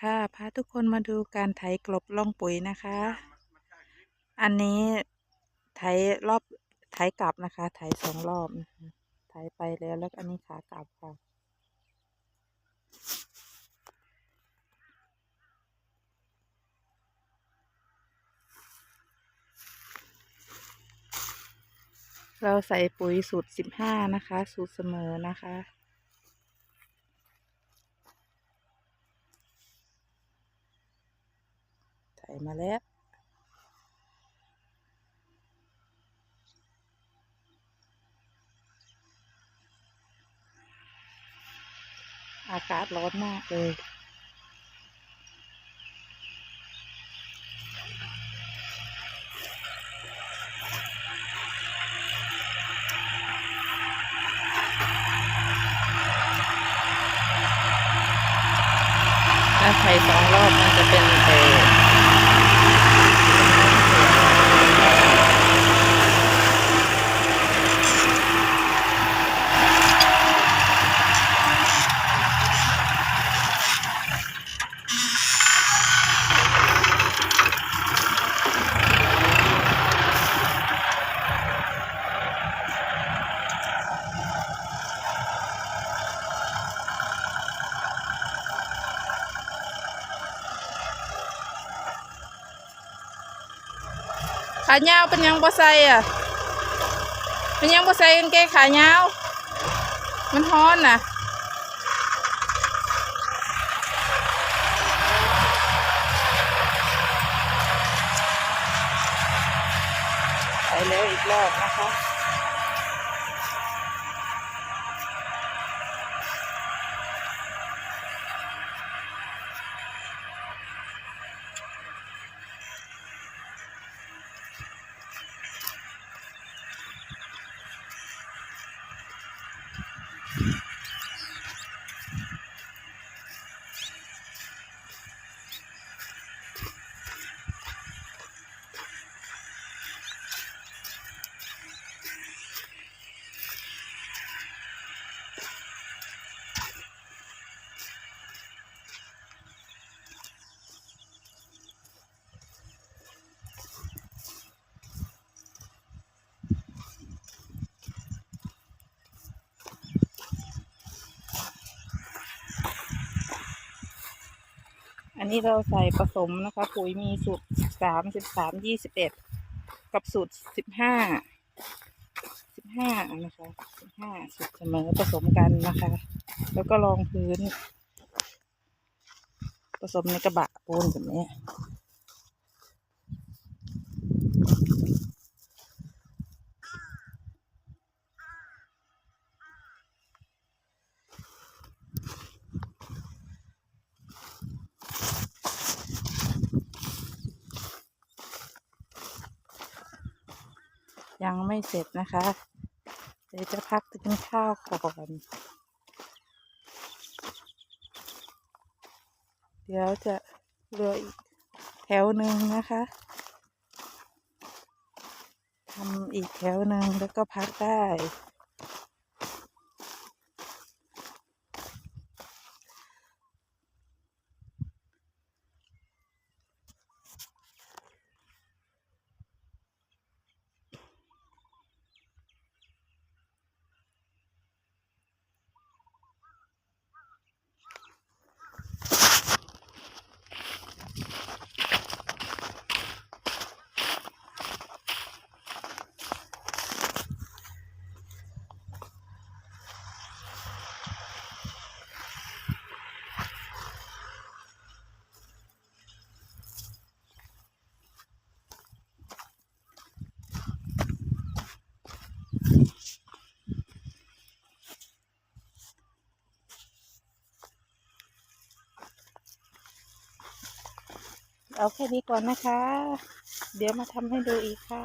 ค่ะ พาทุกคนมาดูการไถกลบล่องปุ๋ยนะคะ อันนี้ไถรอบไถกลับนะคะ ไถสองรอบนะคะไถไปแล้วแล้วอันนี้ขากลับค่ะ เราใส่ปุ๋ยสูตรสิบห้านะคะ สูตรเสมอนะคะ ส่มาแล้วอากาศร้อนมากเลยถ้าใส่สองรอบมันจะเป็นเออ ขายาวเป็นยังบ่ใส่อะ เป็นยังบ่ใส่กางเกงขายาว มันฮ้อนน่ะไปแล้วอีกรอบนะคะ Mm-hmm. อันนี้เราใส่ผสมนะคะ ปุ๋ยมีสูตรสามสิบสามยี่สิบเอ็ดกับสูตรสิบห้าสิบห้านะคะสิบห้าสูตรเสมอผสมกันนะคะ แล้วก็รองพื้น ผสมในกระบะปูนแบบนี้ ยังไม่เสร็จนะคะ เดี๋ยวจะพักกินข้าวก่อน เดี๋ยวจะเหลืออีกแถวหนึ่งนะคะทำอีกแถวหนึ่งแล้วก็พักได้ เอาแค่นี้ก่อนนะคะ เดี๋ยวมาทำให้ดูอีกค่ะ